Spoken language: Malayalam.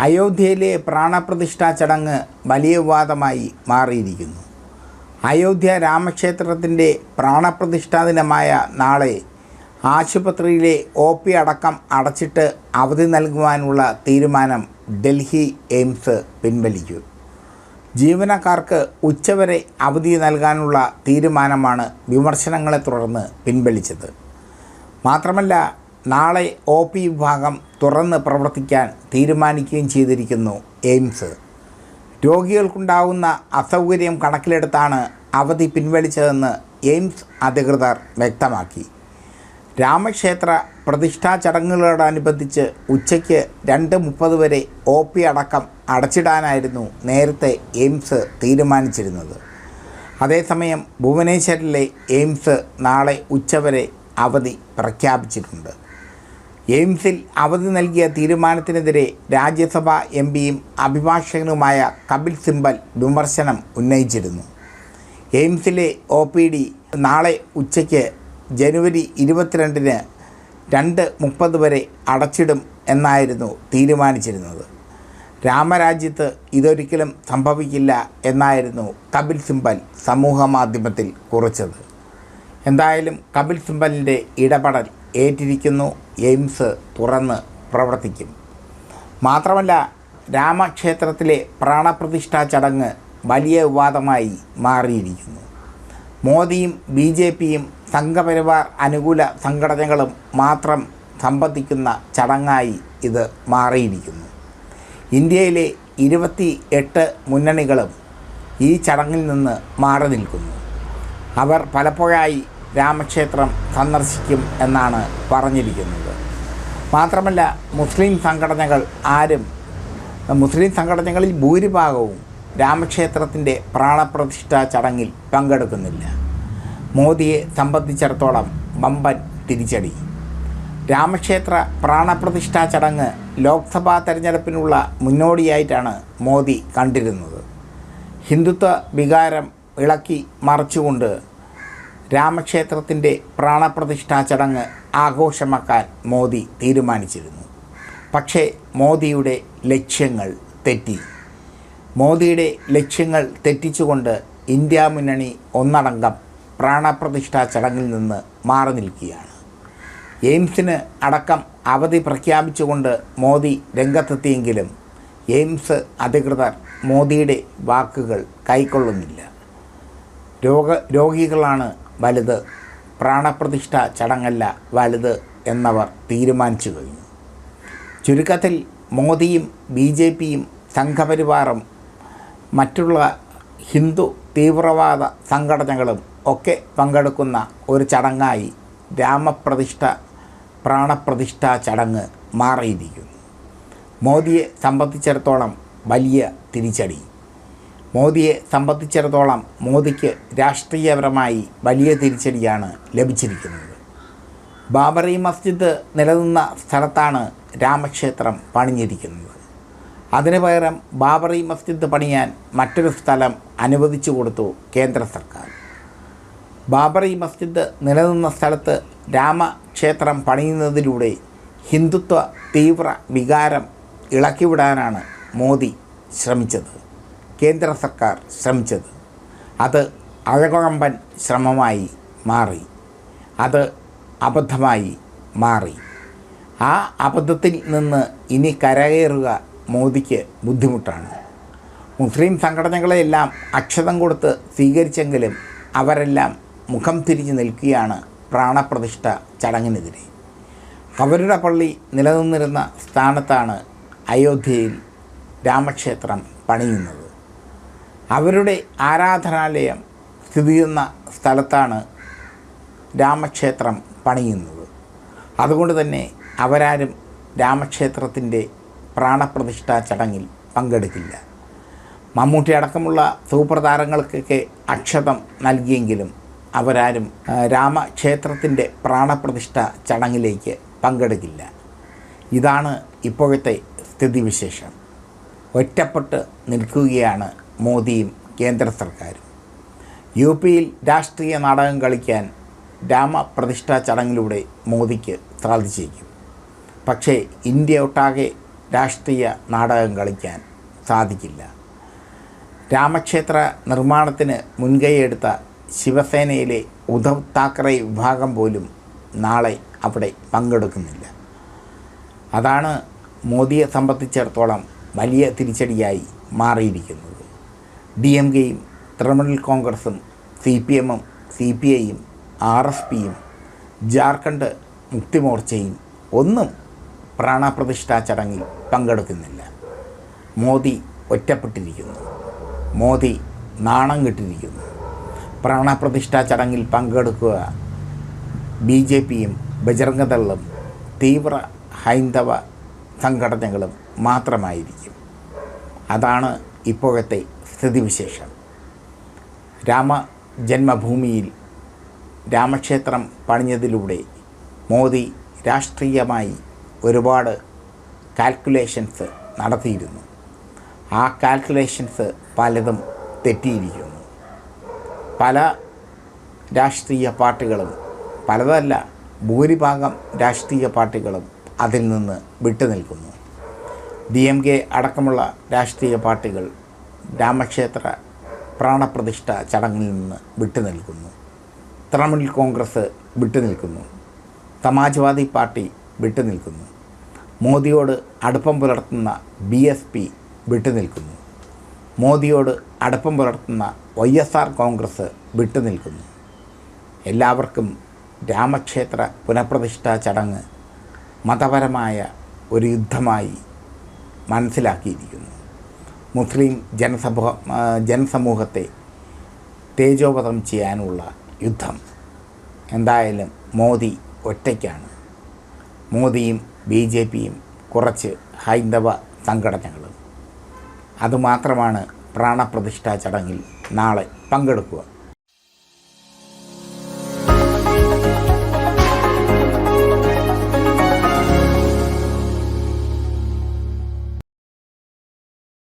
അയോധ്യയിലെ പ്രാണപ്രതിഷ്ഠാ ചടങ്ങ് വലിയ വിവാദമായി മാറിയിരിക്കുന്നു. അയോധ്യ രാമക്ഷേത്രത്തിന്റെ പ്രാണപ്രതിഷ്ഠാ ദിനമായ നാളെ ആശുപത്രിയിലെ ഒ പി അടക്കം അടച്ചിട്ട് അവധി നൽകുവാനുള്ള തീരുമാനം ഡൽഹി എയിംസ് പിൻവലിച്ചു. ജീവനക്കാർക്ക് ഉച്ചവരെ അവധി നൽകാനുള്ള തീരുമാനമാണ് വിമർശനങ്ങളെ തുടർന്ന് പിൻവലിച്ചത്. മാത്രമല്ല നാളെ ഒ പി വിഭാഗം തുറന്ന് പ്രവർത്തിക്കാൻ തീരുമാനിക്കുകയും ചെയ്തിരിക്കുന്നു എയിംസ്. രോഗികൾക്കുണ്ടാകുന്ന അസൗകര്യം കണക്കിലെടുത്താണ് അവധി പിൻവലിച്ചതെന്ന് എയിംസ് അധികൃതർ വ്യക്തമാക്കി. രാമക്ഷേത്ര പ്രതിഷ്ഠാ ചടങ്ങുകളോടനുബന്ധിച്ച് ഉച്ചയ്ക്ക് രണ്ട് മുപ്പത് വരെ ഒ പി അടക്കം അടച്ചിടാനായിരുന്നു നേരത്തെ എയിംസ് തീരുമാനിച്ചിരുന്നത്. അതേസമയം ഭുവനേശ്വരിലെ എയിംസ് നാളെ ഉച്ചവരെ അവധി പ്രഖ്യാപിച്ചിട്ടുണ്ട്. എയിംസിൽ അവധി നൽകിയ തീരുമാനത്തിനെതിരെ രാജ്യസഭാ എം പിയും അഭിഭാഷകനുമായ കപിൽ സിംബൽ വിമർശനം ഉന്നയിച്ചിരുന്നു. എയിംസിലെ ഒ പി ഡി നാളെ ഉച്ചയ്ക്ക് ജനുവരി ഇരുപത്തിരണ്ടിന് രണ്ട് മുപ്പത് വരെ അടച്ചിടും എന്നായിരുന്നു തീരുമാനിച്ചിരുന്നത്. രാമരാജ്യത്ത് ഇതൊരിക്കലും സംഭവിക്കില്ല എന്നായിരുന്നു കപിൽ സിംബൽ സമൂഹമാധ്യമത്തിൽ കുറിച്ചത്. എന്തായാലും കപിൽ സിംബലിന്റെ ഇടപെടൽ ഏറ്റിരിക്കുന്നു എയിംസ് തുറന്ന് പ്രവർത്തിക്കും. മാത്രമല്ല രാമക്ഷേത്രത്തിലെ പ്രാണപ്രതിഷ്ഠാ ചടങ്ങ് വലിയ വിവാദമായി മാറിയിരിക്കുന്നു. മോദിയും ബി ജെ പിയും സംഘപരിവാർ അനുകൂല സംഘടനകളും മാത്രം സംബന്ധിക്കുന്ന ചടങ്ങായി ഇത് മാറിയിരിക്കുന്നു. ഇന്ത്യയിലെ ഇരുപത്തി എട്ട് മുന്നണികളും ഈ ചടങ്ങിൽ നിന്ന് മാറി നിൽക്കുന്നു. അവർ പലപ്പോഴായി രാമക്ഷേത്രം സന്ദർശിക്കും എന്നാണ് പറഞ്ഞിരിക്കുന്നത്. മാത്രമല്ല മുസ്ലിം സംഘടനകൾ ആരും മുസ്ലിം സംഘടനകളിൽ ഭൂരിഭാഗവും രാമക്ഷേത്രത്തിന്റെ പ്രാണപ്രതിഷ്ഠാ ചടങ്ങിൽ പങ്കെടുക്കുന്നില്ല. മോദിയെ സംബന്ധിച്ചിടത്തോളം വമ്പൻ തിരിച്ചടി. രാമക്ഷേത്ര പ്രാണപ്രതിഷ്ഠാ ചടങ്ങ് ലോക്സഭാ തെരഞ്ഞെടുപ്പിനുള്ള മുന്നോടിയായിട്ടാണ് മോദി കണ്ടിരുന്നത്. ഹിന്ദുത്വ വികാരം ഇളക്കി മറിച്ചുകൊണ്ട് രാമക്ഷേത്രത്തിന്റെ പ്രാണപ്രതിഷ്ഠാ ചടങ്ങ് ആഘോഷമാക്കാൻ മോദി തീരുമാനിച്ചിരുന്നു. പക്ഷേ മോദിയുടെ ലക്ഷ്യങ്ങൾ തെറ്റി. മോദിയുടെ ലക്ഷ്യങ്ങൾ തെറ്റിച്ചുകൊണ്ട് ഇന്ത്യ മുന്നണി ഒന്നടങ്കം പ്രാണപ്രതിഷ്ഠാ ചടങ്ങിൽ നിന്ന് മാറി നിൽക്കുകയാണ്. എയിംസിന് അടക്കം അവധി പ്രഖ്യാപിച്ചുകൊണ്ട് മോദി രംഗത്തെത്തിയെങ്കിലും എയിംസ് അധികൃതർ മോദിയുടെ വാക്കുകൾ കൈക്കൊള്ളുന്നില്ല. രോഗ രോഗികളാണ് വലുത്. പ്രാണപ്രതിഷ്ഠ ചടങ്ങല്ല വലുത് എന്നവർ തീരുമാനിച്ചു കഴിഞ്ഞു. ചുരുക്കത്തിൽ മോദിയും ബി ജെ പിയും സംഘപരിവാറും മറ്റുള്ള ഹിന്ദു തീവ്രവാദ സംഘടനകളും ഒക്കെ പങ്കെടുക്കുന്ന ഒരു ചടങ്ങായി രാമപ്രതിഷ്ഠ പ്രാണപ്രതിഷ്ഠ ചടങ്ങ് മാറിയിരിക്കുന്നു. മോദിയെ സംബന്ധിച്ചിടത്തോളം വലിയ തിരിച്ചടി. മോദിയെ സംബന്ധിച്ചിടത്തോളം മോദിക്ക് രാഷ്ട്രീയപരമായി വലിയ തിരിച്ചടിയാണ് ലഭിച്ചിരിക്കുന്നത്. ബാബറി മസ്ജിദ് നിലനിന്ന സ്ഥലത്താണ് രാമക്ഷേത്രം പണിഞ്ഞിരിക്കുന്നത്. അതിനു പകരം ബാബറി മസ്ജിദ് പണിയാൻ മറ്റൊരു സ്ഥലം അനുവദിച്ചു കൊടുത്തു കേന്ദ്ര സർക്കാർ. ബാബറി മസ്ജിദ് നിലനിന്ന സ്ഥലത്ത് രാമക്ഷേത്രം പണിയുന്നതിലൂടെ ഹിന്ദുത്വ തീവ്ര വികാരം ഇളക്കിവിടാനാണ് മോദി ശ്രമിച്ചത്. കേന്ദ്ര സർക്കാർ ശ്രമിച്ചത്. അത് അഴകുഴമ്പൻ ശ്രമമായി മാറി. അത് അബദ്ധമായി മാറി. ആ അബദ്ധത്തിൽ നിന്ന് ഇനി കരകയറുക മോദിക്ക് ബുദ്ധിമുട്ടാണ്. മുസ്ലിം സംഘടനകളെയെല്ലാം അക്ഷതം കൊടുത്ത് സ്വീകരിച്ചെങ്കിലും അവരെല്ലാം മുഖം തിരിഞ്ഞു നിൽക്കുകയാണ് പ്രാണപ്രതിഷ്ഠ ചടങ്ങിനെതിരെ. അവരുടെ പള്ളി നിലനിന്നിരുന്ന സ്ഥാനത്താണ് അയോധ്യയിൽ രാമക്ഷേത്രം പണിയുന്നത്. അവരുടെ ആരാധനാലയം സ്ഥിതി ചെയ്യുന്ന സ്ഥലത്താണ് രാമക്ഷേത്രം പണിയുന്നത്. അതുകൊണ്ട് തന്നെ അവരാരും രാമക്ഷേത്രത്തിന്റെ പ്രാണപ്രതിഷ്ഠാ ചടങ്ങിൽ പങ്കെടുക്കില്ല. മമ്മൂട്ടി അടക്കമുള്ള സൂപ്രതാരങ്ങൾക്കൊക്കെ അക്ഷതം നൽകിയെങ്കിലും അവരാരും രാമക്ഷേത്രത്തിന്റെ പ്രാണപ്രതിഷ്ഠ ചടങ്ങിലേക്ക് പങ്കെടുക്കില്ല. ഇതാണ് ഇപ്പോഴത്തെ സ്ഥിതിവിശേഷം. ഒറ്റപ്പെട്ട് നിൽക്കുകയാണ് മോദിയും കേന്ദ്ര സർക്കാരും. യു പിയിൽ രാഷ്ട്രീയ നാടകം കളിക്കാൻ രാമപ്രതിഷ്ഠാ ചടങ്ങിലൂടെ മോദിക്ക് സാധിച്ചേക്കും പക്ഷേ ഇന്ത്യ ഒട്ടാകെ രാഷ്ട്രീയ നാടകം കളിക്കാൻ സാധിക്കില്ല. രാമക്ഷേത്ര നിർമ്മാണത്തിന് മുൻകൈയെടുത്ത ശിവസേനയിലെ ഉദ്ധവ് താക്കറെ വിഭാഗം പോലും നാളെ അവിടെ പങ്കെടുക്കുന്നില്ല. അതാണ് മോദിയെ സംബന്ധിച്ചിടത്തോളം വലിയ തിരിച്ചടിയായി മാറിയിരിക്കുന്നത്. ഡി എം കെയും തൃണമൂൽ കോൺഗ്രസും സി പി എമ്മും സി പി ഐയും ആർ എസ് പിയും ജാർഖണ്ഡ് മുക്തിമോർച്ചയും ഒന്നും പ്രാണപ്രതിഷ്ഠാ ചടങ്ങിൽ പങ്കെടുക്കുന്നില്ല. മോദി ഒറ്റപ്പെട്ടിരിക്കുന്നു. മോദി നാണം കെട്ടിരിക്കുന്നു. പ്രാണപ്രതിഷ്ഠാ ചടങ്ങിൽ പങ്കെടുക്കുക ബി ജെ പിയും ബജറംഗദളും തീവ്ര ഹൈന്ദവ സംഘടനകളും മാത്രമായിരിക്കും. അതാണ് ഇപ്പോഴത്തെ സ്ഥിതിവിശേഷം. രാമ ജന്മഭൂമിയിൽ രാമക്ഷേത്രം പണിഞ്ഞതിലൂടെ മോദി രാഷ്ട്രീയമായി ഒരുപാട് കാൽക്കുലേഷൻസ് നടത്തിയിരുന്നു. ആ കാൽക്കുലേഷൻസ് പലതും തെറ്റിയിരിക്കുന്നു. പല രാഷ്ട്രീയ പാർട്ടികളും പലതല്ല ഭൂരിഭാഗം രാഷ്ട്രീയ പാർട്ടികളും അതിൽ നിന്ന് വിട്ടുനിൽക്കുന്നു. ഡി എം കെ അടക്കമുള്ള രാഷ്ട്രീയ പാർട്ടികൾ രാമക്ഷേത്ര പ്രാണപ്രതിഷ്ഠ ചടങ്ങിൽ നിന്ന് വിട്ടുനിൽക്കുന്നു തൃണമൂൽ കോൺഗ്രസ് വിട്ടുനിൽക്കുന്നു സമാജ്വാദി പാർട്ടി വിട്ടുനിൽക്കുന്നു മോദിയോട് അടുപ്പം പുലർത്തുന്ന ബി എസ് പി വിട്ടുനിൽക്കുന്നു മോദിയോട് അടുപ്പം പുലർത്തുന്ന വൈ എസ് ആർ കോൺഗ്രസ് വിട്ടുനിൽക്കുന്നു എല്ലാവർക്കും രാമക്ഷേത്ര പുനഃപ്രതിഷ്ഠാ ചടങ്ങ് മതപരമായ ഒരു യുദ്ധമായി മനസ്സിലാക്കിയിരിക്കുന്നു. മുസ്ലിം ജനസമൂഹ ജനസമൂഹത്തെ തേജോവധം ചെയ്യാനുള്ള യുദ്ധം. എന്തായാലും മോദി ഒറ്റയ്ക്കാണ്. മോദിയും ബി ജെ പിയും കുറച്ച് ഹൈന്ദവ സംഘടനകളും. അതുമാത്രമാണ് പ്രാണപ്രതിഷ്ഠാ ചടങ്ങിൽ നാളെ പങ്കെടുക്കുക.